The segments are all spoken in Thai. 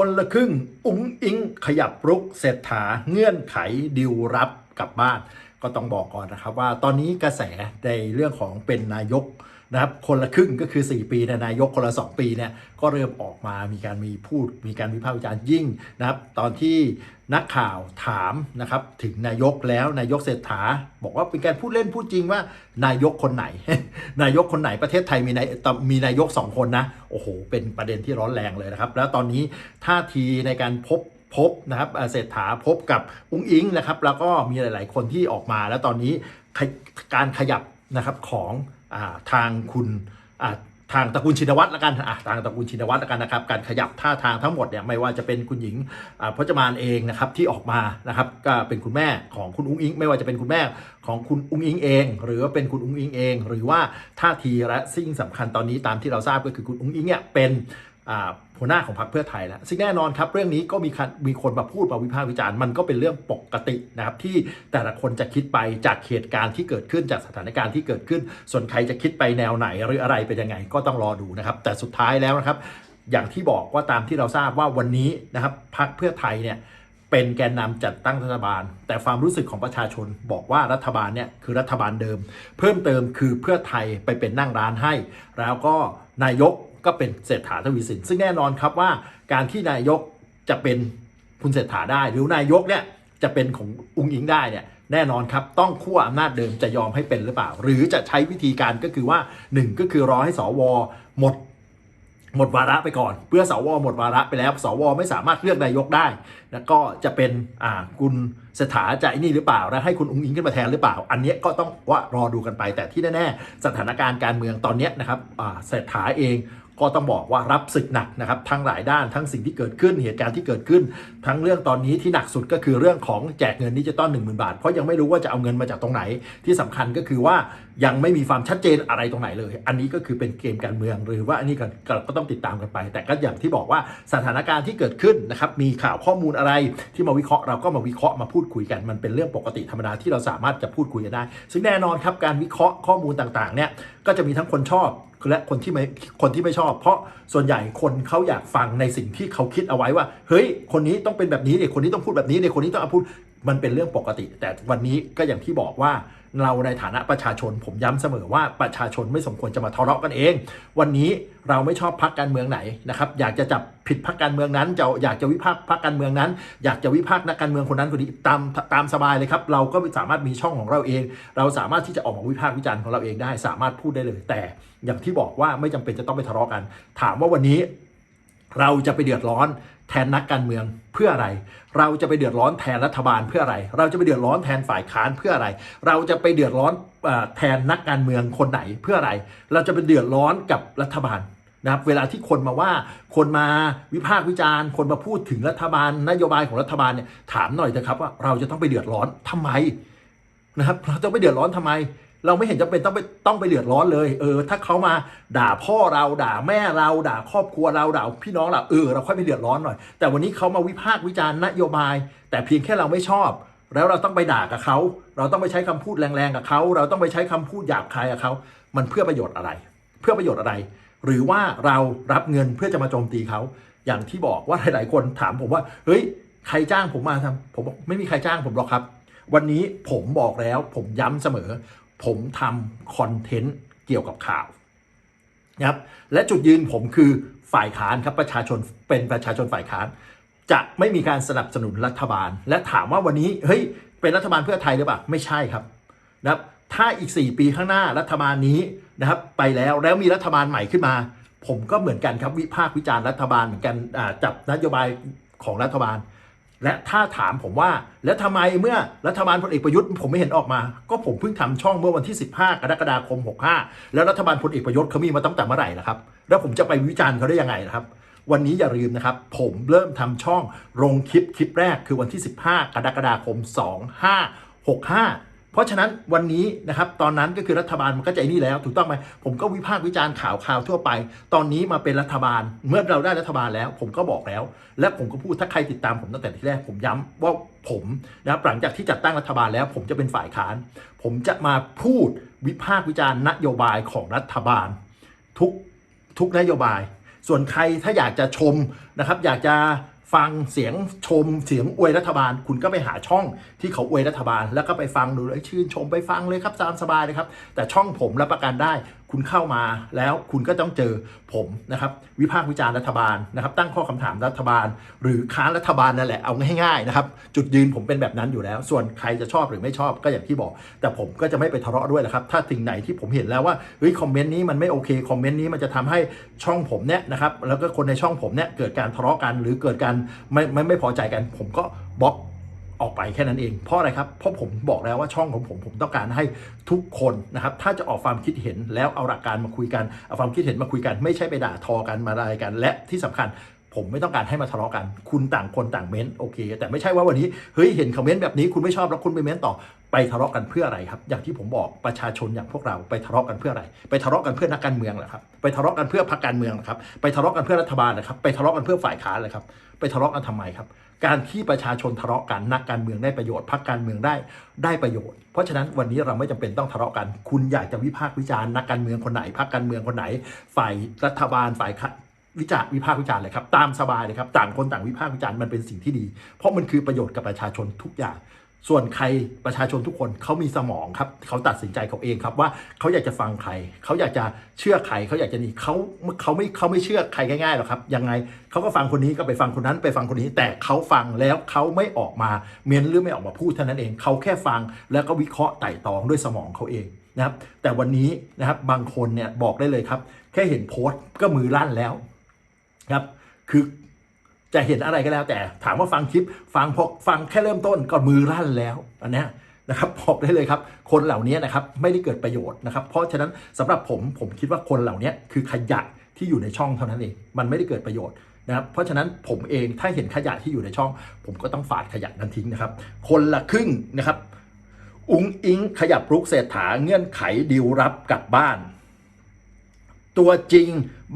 คนละครึ่ง อุ้งอิง ขยับรุกเศรษฐาเงื่อนไขดิวรับกลับบ้าน ก็ต้องบอกก่อนนะครับว่าตอนนี้กระแสในเรื่องของเป็นนายก นะครับคนละครึ่งก็คือ 4 ปีนี่ยนายกคนละ 2 ปีเนี่ยก็เริ่มออกมามีการมีพูด มีการวิพากษ์วิจารณ์ยิ่งนะครับตอนที่นักข่าวถามนะครับถึงนายกแล้วนายกเศรษฐา บอกว่าเป็นการพูดเล่นพูดจริงว่านายกคนไหน นายกคนไหนประเทศไทยมีนายมีนายกสองคนนะโอ้โหเป็นประเด็นที่ร้อนแรงเลยนะครับ แล้วตอนนี้ท่าทีในการพบพบนะครับเศรษฐาพบกับอุ้งอิงนะครับแล้วก็มีหลาย ๆ คนที่ออกมา แล้วตอนนี้การขยับนะครับของ ทางคุณทางตระกูลชินวัตรละกันทางตระกูลชินวัตรละกันนะครับ การขยับท่าทางทั้งหมดเนี่ยไม่ว่าจะเป็นคุณหญิงพจมานเองนะครับที่ออกมานะครับก็เป็นคุณแม่ของคุณอุ้งอิง ไม่ว่าจะเป็นคุณแม่ของคุณอุ้งอิงเอง หรือว่าเป็นคุณอุ้งอิงเอง หรือว่าท่าทีและสิ่งสำคัญตอนนี้ตามที่เราทราบก็คือคุณอุ้งอิงเนี่ยเป็น หัวหน้าของพรรคเพื่อไทยแล้วซึ่งแน่นอนครับเรื่องนี้ก็มีมีคนมาพูดมาวิพากษ์วิจารณ์มันก็เป็นเรื่องปกตินะครับที่แต่ละคนจะคิดไปจากเหตุการณ์ที่เกิดขึ้นจากสถานการณ์ที่เกิดขึ้น ส่วนใครจะคิดไปแนวไหนหรืออะไรเป็นยังไงก็ต้องรอดูนะครับ แต่สุดท้ายแล้วนะครับ อย่างที่บอกว่าตามที่เราทราบว่าวันนี้นะครับพรรคเพื่อไทยเนี่ยเป็นแกนนำจัดตั้งรัฐบาล แต่ความรู้สึกของประชาชนบอกว่ารัฐบาลเนี่ยคือรัฐบาลเดิม เพิ่มเติมคือเพื่อไทยไปเป็นนั่งร้านให้ แล้วก็นายก ก็เป็นเศรษฐาทวีสิน ซึ่งแน่นอนครับว่าการที่นายกจะเป็นคุณเศรษฐาได้ หรือนายกเนี่ยจะเป็นของอุ้งอิงได้เนี่ยแน่นอนครับ ต้องขั้วอำนาจเดิมจะยอมให้เป็นหรือเปล่า หรือจะใช้วิธีการก็คือว่าหนึ่งก็คือรอให้สวหมดหมดวาระไปก่อน เพื่อสวหมดวาระไปแล้ว สวไม่สามารถเลือกนายกได้ แล้วก็จะเป็นอ่าคุณเศรษฐาจะไอ้นี่หรือเปล่าแล้วให้คุณอุ้งอิงขึ้นมาแทนหรือเปล่า อันนี้ก็ต้องว่ารอดูกันไปแต่ที่แน่ๆสถานการณ์การเมืองตอนนี้นะครับอ่าเศรษฐาเอง ก็ต้องบอกว่ารับศึกหนักนะครับทั้งหลายด้านทั้งสิ่งที่เกิดขึ้นเหตุการณ์ที่เกิดขึ้น ทั้งเรื่องตอนนี้ที่หนักสุดก็คือเรื่องของแจกเงินดิจิตอล1 0,000บาท เพราะยังไม่รู้ว่าจะเอาเงินมาจากตรงไหนที่สำคัญก็คือว่า ยังไม่มีความชัดเจนอะไรตรงไหนเลย อันนี้ก็คือเป็นเกมการเมืองหรือว่าอันนี้ก็กต้องติดตามกันไป แต่ก็อย่างที่บอกว่าสถานการณ์ที่เกิดขึ้นนะครับมีข่าวข้อมูลอะไรที่มาวิเคราะห์เราก็มาวิเคราะห์มาพูดคุยกัน มันเป็นเรื่องปกติธรรมดาที่เราสามารถจะพูดคุยกันได้ ซึ่งแน่นอนครับการวิเคราะห์ข้อมูลต่างๆเนี่ยก็จะมีทั้งคนชอบและคนที่ไม่คนที่ไม่ชอบ เพราะส่วนใหญ่คนเขาอยากฟังในสิ่งที่เขาคิดเอาไว้ว่า เฮ้ย คนนี้ต้องเป็นแบบนี้เด็กคนนี้ต้องพูดแบบนี้เด็กคนนี้ต้องเอาพูดมันเป็นเรื่องปกติ แต่วันนี้ก็อย่างที่บอกว่า เราในฐานะประชาชนผมย้ำเสมอว่าประชาชนไม่สมควรจะมาทะเลาะกันเอง วันนี้เราไม่ชอบพักการเมืองไหนนะครับอยากจะจับผิดพักการเมืองนั้นจะอยากจะวิพากษ์พักการเมืองนั้น อยากจะวิพากษ์นักการเมืองคนนั้นคนนี้ตามตามสบายเลยครับ เราก็สามารถมีช่องของเราเอง เราสามารถที่จะออกมาวิพากษ์วิจารณ์ของเราเองได้ สามารถพูดได้เลย แต่อย่างที่บอกว่าไม่จำเป็นจะต้องไปทะเลาะกัน ถามว่าวันนี้เราจะไปเดือดร้อน แทนนักการเมืองเพื่ออะไร เราจะไปเดือดร้อนแทนรัฐบาลเพื่ออะไร เราจะไปเดือดร้อนแทนฝ่ายค้านเพื่ออะไร เราจะไปเดือดร้อนแทนนักการเมืองคนไหนเพื่ออะไร เราจะไปเดือดร้อนกับรัฐบาลนะครับเวลาที่คนมาว่าคนมาวิพากษ์วิจารณ์ คนมาพูดถึงรัฐบาล นโยบายของรัฐบาลเนี่ยถามหน่อยเถอะครับว่าเราจะต้องไปเดือดร้อนทำไมนะครับเราจะไปเดือดร้อนทำไม เราไม่เห็นจำเป็นต้องไปต้องไปเดือดร้อนเลย เออ ถ้าเขามาด่าพ่อเราด่าแม่เราด่าครอบครัวเราด่าพี่น้องเราเออเราค่อยไปเดือดร้อนหน่อย แต่วันนี้เขามาวิพากษ์วิจารณ์นโยบาย แต่เพียงแค่เราไม่ชอบ แล้วเราต้องไปด่ากับเขาเราต้องไปใช้คำพูดแรงๆกับเขาเราต้องไปใช้คำพูดหยาบคายกับเขามันเพื่อประโยชน์อะไร เพื่อประโยชน์อะไร หรือว่าเรารับเงินเพื่อจะมาโจมตีเขาอย่างที่บอกว่าหลายๆ คนถามผมว่าเฮ้ยใครจ้างผมมาทำผมบอกไม่มีใครจ้างผมหรอกครับ วันนี้ผมบอกแล้วผมย้ำเสมอ ผมทำคอนเทนต์เกี่ยวกับข่าวนะครับและจุดยืนผมคือฝ่ายค้านครับประชาชนเป็นประชาชนฝ่ายค้าน จะไม่มีการสนับสนุนรัฐบาล และถามว่าวันนี้เฮ้ยเป็นรัฐบาลเพื่อไทยหรือเปล่าไม่ใช่ครับนะครับ ถ้าอีก 4 ปีข้างหน้ารัฐบาลนี้นะครับ ไปแล้วแล้วมีรัฐบาลใหม่ขึ้นมา ผมก็เหมือนกันครับวิพากษ์วิจารณ์รัฐบาลเหมือนกันจับนโยบายของรัฐบาล และถ้าถามผมว่า แล้วทำไมเมื่อรัฐบาลพลเอกประยุทธ์ผมไม่เห็นออกมา ก็ผมเพิ่งทำช่องเมื่อวันที่ 15 กรกฎาคม 65 แล้วรัฐบาลพลเอกประยุทธ์เขามีมาตั้งแต่เมื่อไหร่ล่ะครับ แล้วผมจะไปวิจารณ์เขาได้ยังไงนะครับ วันนี้อย่าลืมนะครับ ผมเริ่มทำช่องลงคลิปคลิปแรกคือวันที่ 15 กรกฎาคม 2565 เพราะฉะนั้นวันนี้นะครับตอนนั้นก็คือรัฐบาลมันก็ใจนี่แล้วถูกต้องไหมผมก็วิพากษ์วิจารณ์ข่าวข่าวทั่วไป ตอนนี้มาเป็นรัฐบาลเมื่อเราได้รัฐบาลแล้ว ผมก็บอกแล้ว และผมก็พูดถ้าใครติดตามผมตั้งแต่ที่แรกผมย้ำว่าผมนะครับหลังจากที่จัดตั้งรัฐบาลแล้ว ผมจะเป็นฝ่ายค้าน ผมจะมาพูดวิพากษ์วิจารณ์นโยบายของรัฐบาล ทุกทุกนโยบาย ส่วนใครถ้าอยากจะชมนะครับอยากจะ ฟังเสียงชมเสียงอวยรัฐบาล คุณก็ไปหาช่องที่เขาอวยรัฐบาล แล้วก็ไปฟังดูเลยชื่นชมไปฟังเลยครับตามสบายเลยครับ แต่ช่องผมรับประกันได้คุณเข้ามาแล้วคุณก็ต้องเจอผมนะครับ วิพากษ์วิจารณ์รัฐบาลนะครับ ตั้งข้อคำถามรัฐบาล หรือค้านรัฐบาลนั่นแหละเอาง่ายๆนะครับ จุดยืนผมเป็นแบบนั้นอยู่แล้ว ส่วนใครจะชอบหรือไม่ชอบก็อย่างที่บอก แต่ผมก็จะไม่ไปทะเลาะด้วยนะครับ ถ้าสิ่งไหนที่ผมเห็นแล้วว่าเฮ้ยคอมเมนต์นี้มันไม่โอเคคอมเมนต์นี้มันจะทำให้ช่องผมเนี่ยนะครับแล้วก็คนในช่องผมเนี่ยเกิดการทะเลาะกัน หรือเกิดการไม่ไม่ไม่พอใจกัน ผมก็บล็อก ออกไปแค่นั้นเอง เพราะอะไรครับเพราะผมบอกแล้วว่าช่องของผมผมต้องการให้ทุกคนนะครับถ้าจะออกความคิดเห็นแล้วเอาหลักการมาคุยกันเอาความคิดเห็นมาคุยกัน ไม่ใช่ไปด่าทอกันมาอะไรกัน และที่สำคัญ ผมไม่ต้องการให้มาทะเลาะกัน คุณต่างคนต่างเม้นโอเค แต่ไม่ใช่ว่าวันนี้เฮ้ยเห็นคอมเมนต์แบบนี้คุณไม่ชอบแล้วคุณไปเม้นต่อไปทะเลาะกันเพื่ออะไรครับ อย่างที่ผมบอกประชาชนอย่างพวกเราไปทะเลาะกันเพื่ออะไร ไปทะเลาะกันเพื่อนักการเมืองเหรอครับไปทะเลาะกันเพื่อพรรคการเมืองเหรอครับไปทะเลาะกันเพื่อรัฐบาลเหรอครับไปทะเลาะกันเพื่อฝ่ายค้านเหรอครับไปทะเลาะกันทำไมครับ การที่ประชาชนทะเลาะกันนักการเมืองได้ประโยชน์พรรคการเมืองได้ได้ประโยชน์ เพราะฉะนั้นวันนี้เราไม่จำเป็นต้องทะเลาะกัน คุณอยากจะวิพากษ์วิจารณ์นักการเมืองคนไหนพรรคการเมืองคนไหน ฝ่ายรัฐบาลฝ่ายค้าน วิจารณ์วิพากษ์วิจารณ์เลยครับตามสบายเลยครับต่างคนต่างวิพากษ์วิจารณ์มันเป็นสิ่งที่ดี เพราะมันคือประโยชน์กับประชาชนทุกอย่าง ส่วนใครประชาชนทุกคนเขามีสมองครับเขาตัดสินใจเขาเองครับว่าเขาอยากจะฟังใครเขาอยากจะเชื่อใครเขาอยากจะนี่เขาเขาไม่เขาไม่เชื่อใครง่ายๆหรอกครับยังไงเขาก็ฟังคนนี้ก็ไปฟังคนนั้นไปฟังคนนี้ แต่เขาฟังแล้วเขาไม่ออกมาเม้นหรือไม่ออกมาพูดเท่านั้นเองเขาแค่ฟังแล้วก็วิเคราะห์ไต่ตองด้วยสมองเขาเองนะครับแต่วันนี้นะครับบางคนเนี่ยบอกได้เลยครับ แค่เห็นโพสต์ก็มือลั่นแล้ว ครับ คือจะเห็นอะไรก็แล้ว แต่ถามว่าฟังคลิปฟังพอฟังแค่เริ่มต้นก็มือรั่นแล้วอันนี้นะครับบอกได้เลยครับ คนเหล่านี้นะครับไม่ได้เกิดประโยชน์นะครับ เพราะฉะนั้นสำหรับผมผมคิดว่าคนเหล่านี้คือขยะที่อยู่ในช่องเท่านั้นเองมันไม่ได้เกิดประโยชน์นะครับเพราะฉะนั้นผมเองถ้าเห็นขยะที่อยู่ในช่อง ผมก็ต้องฝาดขยะนั้นทิ้งนะครับ คนละครึ่งนะครับอุ้งอิงขยับรุกเศรษฐาเงื่อนไขดิวรับกลับบ้าน ตัวจริง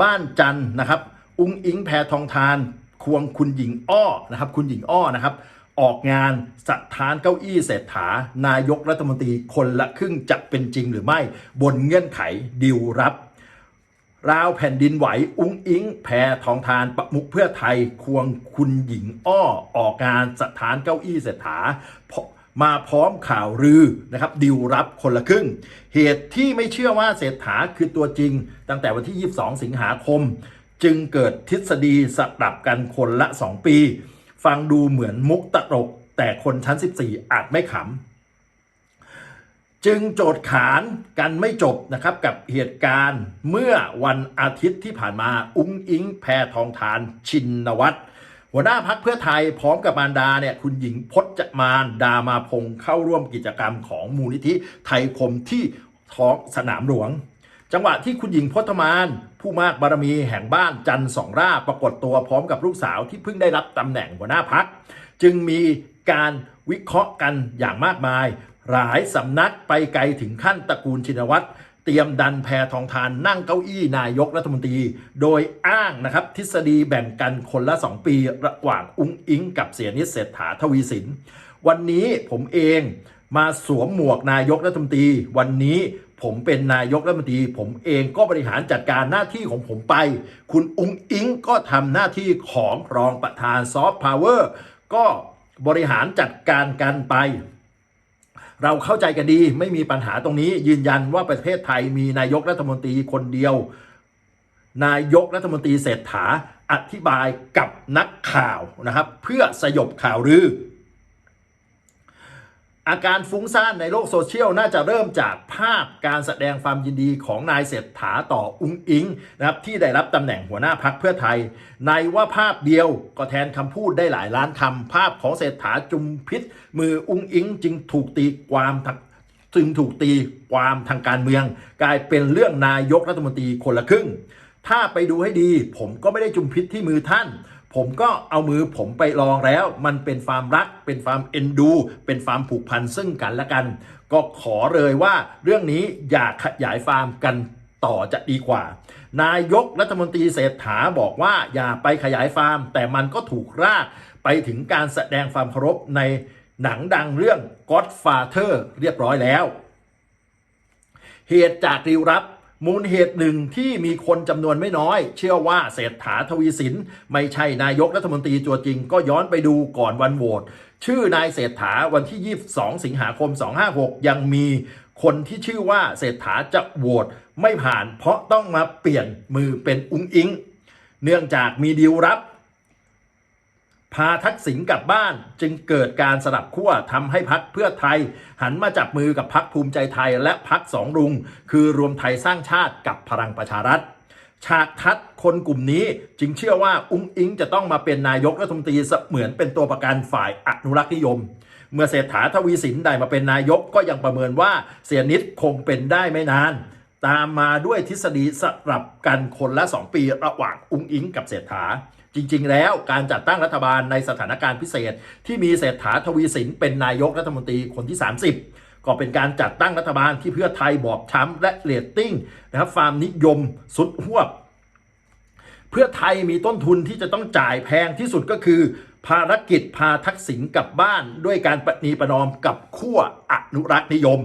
บ้านจันนะครับ อุ้งอิงแพทองทาน ควงคุณหญิงอ้อนะครับ คุณหญิงอ้อนะครับ ออกงานสถานเก้าอี้เศรษฐานายกรัฐมนตรีคนละครึ่งจะเป็นจริงหรือไม่ บนเงื่อนไขดิวรับราวแผ่นดินไหว อุ้งอิง แพทองทานประมุขเพื่อไทย ควงคุณหญิงอ้อ ออกงานสถานเก้าอี้เศรษฐา มาพร้อมข่าวลือนะครับดิวรับคนละครึ่ง เหตุที่ไม่เชื่อว่าเศรษฐาคือตัวจริง ตั้งแต่วันที่ 22 สิงหาคม จึงเกิดทฤษฎีสลับกันคนละ 2 ปี ฟังดูเหมือนมุกตลกแต่คนชั้น 14 อาจไม่ขำ จึงโจทย์ขานกันไม่จบนะครับกับเหตุการณ์เมื่อวันอาทิตย์ที่ผ่านมาอุ้งอิงแพทองทานชินวัตรหัวหน้าพักเพื่อไทยพร้อมกับมารดาเนี่ยคุณหญิงพจมานดามาพงเข้าร่วมกิจกรรมของมูลนิธิไทยคมที่ท้องสนามหลวง จังหวะที่คุณหญิงพจมาน ผู้มากบารมีแห่งบ้านจันทร์สองราปรากฏตัวพร้อมกับลูกสาวที่เพิ่งได้รับตำแหน่งหัวหน้าพัก จึงมีการวิเคราะห์กันอย่างมากมาย หลายสำนักไปไกลถึงขั้นตระกูลชินวัตรเตรียมดันแพทองทานนั่งเก้าอี้นายกรัฐมนตรี โดยอ้างนะครับทฤษฎีแบ่งกันคนละ 2 ปี ระหว่างอุ้งอิงกับเสียนิดเศรษฐาทวีสิน วันนี้ผมเองมาสวมหมวกนายกรัฐมนตรี วันนี้ ผมเป็นนายกรัฐมนตรี ผมเองก็บริหารจัดการหน้าที่ของผมไป คุณอุ้งอิงก็ทำหน้าที่ของรองประธานซอฟต์พาวเวอร์ก็บริหารจัดการกันไป เราเข้าใจกันดีไม่มีปัญหาตรงนี้ ยืนยันว่าประเทศไทยมีนายกรัฐมนตรีคนเดียว นายกรัฐมนตรีเศรษฐาอธิบายกับนักข่าวนะครับ เพื่อสยบข่าวลือ อาการฟุ้งซ่านในโลกโซเชียลน่าจะเริ่มจากภาพการแสดงความยินดีของนายเศรษฐาต่ออุ้งอิงนะครับที่ได้รับตำแหน่งหัวหน้าพักเพื่อไทย ในว่าภาพเดียวก็แทนคำพูดได้หลายล้านคำภาพของเศรษฐาจุมพิษ มืออุ้งอิงจึงถูกตีความจึงถูกตีความทางการเมือง กลายเป็นเรื่องนายกรัฐมนตรีคนละครึ่ง ถ้าไปดูให้ดี ผมก็ไม่ได้จุมพิษที่มือท่าน ผมก็เอามือผมไปลองแล้ว มันเป็นความรัก เป็นความเอ็นดู เป็นความผูกพันซึ่งกันและกัน ก็ขอเลยว่าเรื่องนี้อย่าขยายฟาร์มกันต่อจะดีกว่า นายกรัฐมนตรีเศรษฐาบอกว่าอย่าไปขยายฟาร์ม แต่มันก็ถูกรากไปถึงการแสดงความเคารพในหนังดังเรื่อง Godfather เรียบร้อยแล้ว เหตุจากริวรับ มูลเหตุหนึ่งที่มีคนจำนวนไม่น้อย เชื่อว่าเศรษฐาทวีสิน ไม่ใช่นายกรัฐมนตรีตัวจริง ก็ย้อนไปดูก่อนวันโหวตชื่อนายเศรษฐาวันที่ 22 สิงหาคม 256 ยังมีคนที่ชื่อว่าเศรษฐาจะโหวตไม่ผ่าน เพราะต้องมาเปลี่ยนมือเป็นอุ้งอิง เนื่องจากมีดีลรับ พาทักษิณกลับบ้านจึงเกิดการสลับขั้วทำให้พักเพื่อไทย หันมาจับมือกับพักภูมิใจไทยและพักสองรุง คือรวมไทยสร้างชาติกับพลังประชารัฐ ฉากทัดคนกลุ่มนี้จึงเชื่อว่าอุ้งอิงจะต้องมาเป็นนายกรัฐมนตรีเสมือนเป็นตัวประกันฝ่ายอนุรักษ์นิยม เมื่อเศรษฐาทวีสินได้มาเป็นนายกก็ยังประเมินว่าเสียนิดคงเป็นได้ไม่นาน ตามมาด้วยทฤษฎีสลับกันคนละ 2 ปีระหว่างอุ้งอิงกับเศรษฐา จริง ๆ แล้วการจัดตั้งรัฐบาลในสถานการณ์พิเศษ ที่มีเศรษฐาทวีสินเป็นนายกรัฐมนตรีคนที่ 30 ก็เป็นการจัดตั้งรัฐบาลที่เพื่อไทยบอบช้ำและเรตติ้งนะครับฟาร์มนิยมสุดหวบ เพื่อไทยมีต้นทุนที่จะต้องจ่ายแพงที่สุดก็คือ ภารกิจพาทักษิณกลับบ้าน ด้วยการปณีประนอมกับขั้วอนุรักษ์นิยม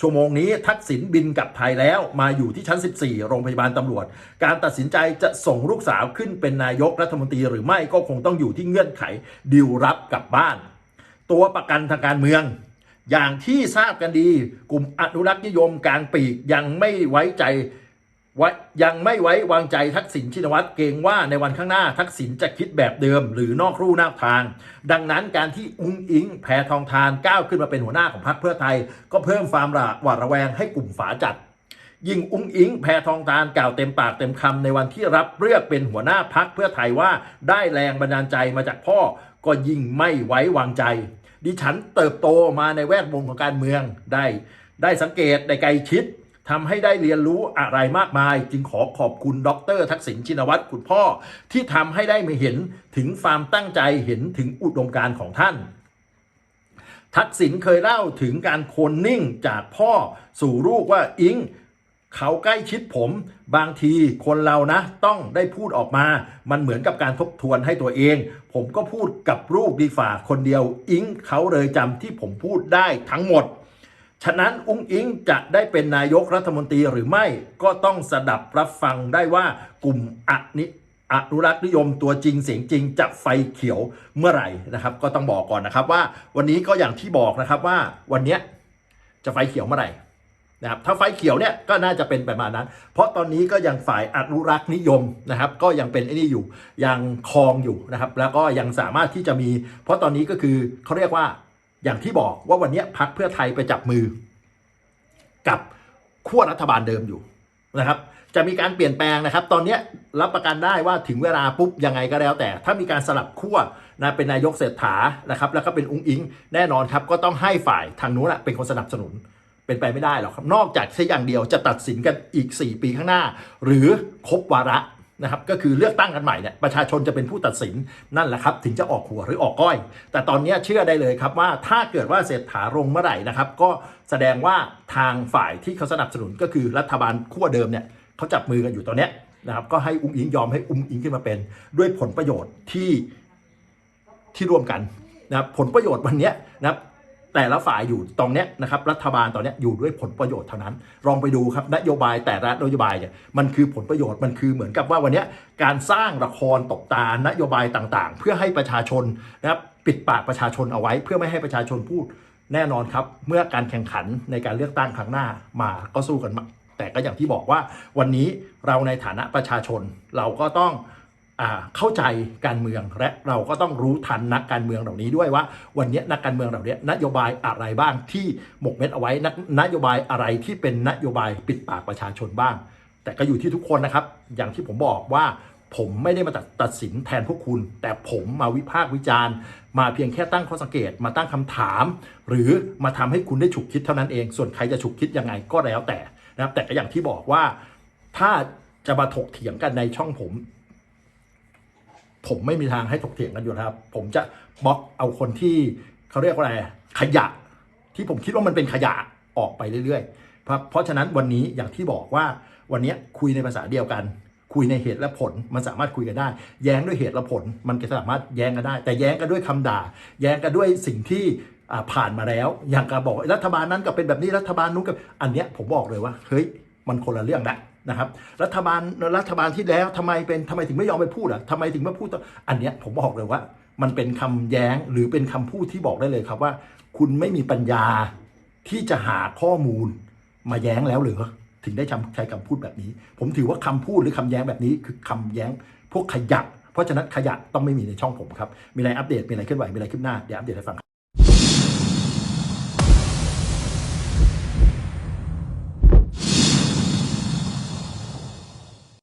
ชั่วโมงนี้ทักษิณบินกลับไทยแล้วมาอยู่ที่ชั้น 14 โรงพยาบาลตำรวจ การตัดสินใจจะส่งลูกสาวขึ้นเป็นนายกรัฐมนตรีหรือไม่ก็คงต้องอยู่ที่เงื่อนไขดิวรับกลับบ้าน ตัวประกันทางการเมือง อย่างที่ทราบกันดี กลุ่มอนุรักษ์นิยมกลางปีกยังไม่ไว้ใจ ยังไม่ไว้วางใจทักษิณชินวัตรเกรงว่าในวันข้างหน้าทักษิณจะคิดแบบเดิม หรือนอกรูนอกทาง ดังนั้นการที่อุ้งอิงแพทองทานก้าวขึ้นมาเป็นหัวหน้าของพรรคเพื่อไทย ก็เพิ่มความระหวาดระแวงให้กลุ่มฝาจัด ยิ่งอุ้งอิงแพทองทานกล่าวเต็มปากเต็มคำในวันที่รับเลือกเป็นหัวหน้าพักเพื่อไทยว่าได้แรงบันดาลใจมาจากพ่อก็ยิ่งไม่ไว้วางใจ ดิฉันเติบโตมาในแวดวงของการเมืองได้ ได้สังเกตได้ไกลชิด ทำให้ได้เรียนรู้อะไรมากมาย จึงขอขอบคุณดร ทักษิณชินวัตรคุณพ่อ ที่ทำให้ได้มาเห็นถึงความตั้งใจเห็นถึงอุดมการณ์ของท่าน ทักษิณเคยเล่าถึงการโคนนิ่งจากพ่อสู่ลูกว่าอิงเขาใกล้ชิดผม บางทีคนเรานะ ต้องได้พูดออกมา มันเหมือนกับการทบทวนให้ตัวเอง ผมก็พูดกับลูกดีฝ่าคนเดียว อิงเขาเลยจำที่ผมพูดได้ทั้งหมด ฉะนั้นอุ้งอิงจะได้เป็นนายกรัฐมนตรีหรือไม่ก็ต้องสดับรับฟังได้ว่ากลุ่มอนิอนุรักษ์นิยมตัวจริงเสียงจริงจะไฟเขียวเมื่อไหร่นะครับ ก็ต้องบอกก่อนนะครับว่าวันนี้ก็อย่างที่บอกนะครับว่าวันนี้จะไฟเขียวเมื่อไหร่นะครับถ้าไฟเขียวเนี่ยก็น่าจะเป็นประมาณนั้น เพราะตอนนี้ก็ยังฝ่ายอนุรักษ์นิยมนะครับ ก็ยังเป็นไอ้นี่อยู่ยังคลองอยู่นะครับ แล้วก็ยังสามารถที่จะมี เพราะตอนนี้ก็คือเขาเรียกว่า อย่างที่บอกว่าวันนี้พักเพื่อไทยไปจับมือ กับขั้วรัฐบาลเดิมอยู่นะครับ จะมีการเปลี่ยนแปลงนะครับ ตอนนี้รับประกันได้ว่าถึงเวลาปุ๊บยังไงก็แล้วแต่ ถ้ามีการสลับขั้วนะเป็นนายกเศรษฐานะครับ แล้วก็เป็นอุ้งอิง แน่นอนครับ ก็ต้องให้ฝ่ายทางนู้นนะเป็นคนสนับสนุนเป็นไปไม่ได้หรอกครับ นอกจากแค่อย่างเดียวจะตัดสินกันอีก 4 ปีข้างหน้า หรือครบวาระ นะครับก็คือเลือกตั้งกันใหม่เนี่ยประชาชนจะเป็นผู้ตัดสินนั่นแหละครับ ถึงจะออกหัวหรือออกก้อย แต่ตอนนี้เชื่อได้เลยครับว่าถ้าเกิดว่าเศรษฐาลงเมื่อไหร่นะครับ ก็แสดงว่าทางฝ่ายที่เขาสนับสนุนก็คือรัฐบาลขั้วเดิมเนี่ยเขาจับมือกันอยู่ตอนนี้นะครับก็ให้อุ้งอิงยอมให้อุ้งอิงขึ้นมาเป็น ด้วยผลประโยชน์ที่ที่ร่วมกันนะครับผลประโยชน์วันเนี้ยนะครับ แต่ละฝ่ายอยู่ตรงเนี้ยนะครับรัฐบาลตอนเนี้ยอยู่ด้วยผลประโยชน์เท่านั้นลองไปดูครับนโยบายแต่ละนโยบายเนี่ยมันคือผลประโยชน์มันคือเหมือนกับว่าวันเนี้ยการสร้างละครตบตานโยบายต่างๆ เพื่อให้ประชาชนนะครับปิดปากประชาชนเอาไว้ เพื่อไม่ให้ประชาชนพูดแน่นอนครับ เมื่อการแข่งขันในการเลือกตั้งครั้งหน้ามาก็สู้กันแต่ก็อย่างที่บอกว่าวันนี้เราในฐานะประชาชนเราก็ต้อง เข้าใจการเมืองและเราก็ต้องรู้ทันนักการเมืองเหล่านี้ด้วยว่า วันนี้นักการเมืองเหล่านี้นโยบายอะไรบ้างที่หมกเม็ดเอาไว้นนโยบายอะไรที่เป็นนโยบายปิดปากประชาชนบ้าง แต่ก็อยู่ที่ทุกคนนะครับ อย่างที่ผมบอกว่าผมไม่ได้มาตัดตดสินแทนพวกคุณ แต่ผมมาวิพากษ์วิจารณ์ มาเพียงแค่ตั้งข้อสังเกตมาตั้งคำถาม หรือมาทำให้คุณได้ฉุกคิดเท่านั้นเอง ส่วนใครจะฉุกคิดยังไงก็แล้วแต่นะครับแต่ก็อย่างที่บอกว่าถ้าจะมาถกเถียงกันในช่องผม ผมไม่มีทางให้ถกเถียงกันอยู่ครับ ผมจะบล็อกเอาคนที่เขาเรียกว่าอะไรขยะ ที่ผมคิดว่ามันเป็นขยะออกไปเรื่อยๆเพราะเพราะฉะนั้นวันนี้อย่างที่บอกว่าวันนี้คุยในภาษาเดียวกัน คุยในเหตุและผลมันสามารถคุยกันได้ แย้งด้วยเหตุและผล มันก็สามารถแย้งกันได้ แต่แย้งกันด้วยคำด่า แย้งกันด้วยสิ่งที่ผ่านมาแล้ว อย่างการบอกรัฐบาลนั้นก็เป็นแบบนี้รัฐบาลนู้นก็อันเนี้ยผมบอกเลยว่าเฮ้ยมันคนละเรื่องละ นะครับรัฐบาลรัฐบาลที่แล้วทำไมเป็นทำไมถึงไม่ยอมไปพูดอะทำไมถึงไม่พูดต่ออันเนี้ยผมบอกเลยว่า มันเป็นคำแย้งหรือเป็นคำพูดที่บอกได้เลยครับว่า คุณไม่มีปัญญาที่จะหาข้อมูลมาแย้งแล้วหรือถึงได้จำใช้คำพูดแบบนี้ ผมถือว่าคำพูดหรือคำแย้งแบบนี้ คือคำแย้งพวกขยะเพราะฉะนั้นขยะต้องไม่มีในช่องผมครับมีอะไรอัปเดตมีอะไรเคลื่อนไหวมีอะไรขึ้นหน้าเดี๋ยวอัปเดตให้ฟัง